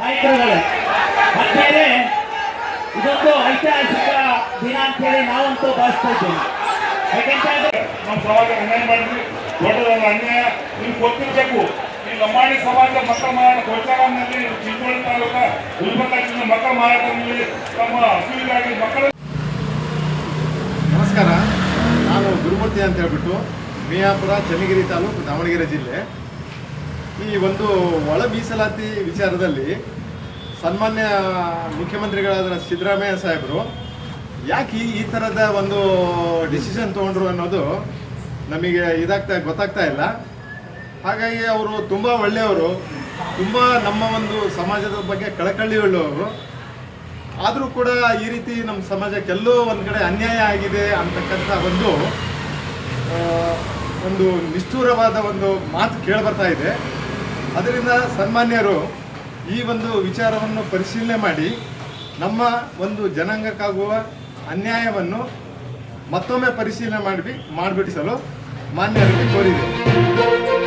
ನಾಯಕರುಗಳೇ ಇದೊಂದು ಐತಿಹಾಸಿಕ ದಿನ ಅಂತ ಹೇಳಿ ನಾವಂತೂ ಭಾವಿಸ್ತಾ ಇದ್ದೀವಿ. ಯಾಕೆಂತಂದ್ರೆ ನಮ್ಮ ಸಮಾಜ ಅನ್ಯಾಯ ಮಾಡಿದ್ವಿ ದೊಡ್ಡದಾದ ಅನ್ಯಾಯ ನೀವು ಗೊತ್ತಿರಬೇಕು. ಈ ಲಂಬಾಣಿ ಸಮಾಜ ಮತ ಮಾರಾಟ ಗೋಚಾರಾಮ್ನಲ್ಲಿ ಚಿಂಚೋಳಿ ತಾಲೂಕ ಉಲ್ಬತ್ತಾಗಿ ಮತ ಮಾರಾಟದಲ್ಲಿ ತಮ್ಮ ಹಸುವಿಗಾಗಿ ಮಕ್ಕಳ ನಮಸ್ಕಾರ. ನಾನು ಗುರುಮೂರ್ತಿ ಅಂತ ಹೇಳ್ಬಿಟ್ಟು ಮಿಯಾಪುರ ಚನ್ನಗಿರಿ ತಾಲೂಕು ದಾವಣಗೆರೆ ಜಿಲ್ಲೆ. ಈ ಒಂದು ಒಳ ಮೀಸಲಾತಿ ವಿಚಾರದಲ್ಲಿ ಸನ್ಮಾನ್ಯ ಮುಖ್ಯಮಂತ್ರಿಗಳಾದ ಸಿದ್ದರಾಮಯ್ಯ ಸಾಹೇಬರು ಯಾಕೆ ಈ- ಥರದ ಒಂದು ಡಿಸಿಷನ್ ತೊಗೊಂಡ್ರು ಅನ್ನೋದು ನಮಗೆ ಇದಾಗ್ತಾ ಗೊತ್ತಾಗ್ತಾ ಇಲ್ಲ. ಹಾಗಾಗಿ ಅವರು ತುಂಬ ಒಳ್ಳೆಯವರು, ತುಂಬ ನಮ್ಮ ಒಂದು ಸಮಾಜದ ಬಗ್ಗೆ ಕಳಕಳ್ಳಿ ಉಳ್ಳವರು. ಆದರೂ ಕೂಡ ಈ ರೀತಿ ನಮ್ಮ ಸಮಾಜಕ್ಕೆಲ್ಲೋ ಒಂದು ಕಡೆ ಅನ್ಯಾಯ ಆಗಿದೆ ಅಂತಕ್ಕಂಥ ಒಂದು ಒಂದು ನಿಷ್ಠೂರವಾದ ಒಂದು ಮಾತು ಕೇಳಿಬರ್ತಾ ಇದೆ. ಅದರಿಂದ ಸನ್ಮಾನ್ಯರು ಈ ಒಂದು ವಿಚಾರವನ್ನು ಪರಿಶೀಲನೆ ಮಾಡಿ ನಮ್ಮ ಒಂದು ಜನಾಂಗಕ್ಕಾಗುವ ಅನ್ಯಾಯವನ್ನು ಮತ್ತೊಮ್ಮೆ ಪರಿಶೀಲನೆ ಮಾಡಿ ಮಾಡಿಬಿಡಿಸಲು ಮಾನ್ಯರಿಗೆ ಕೋರಿದೆ.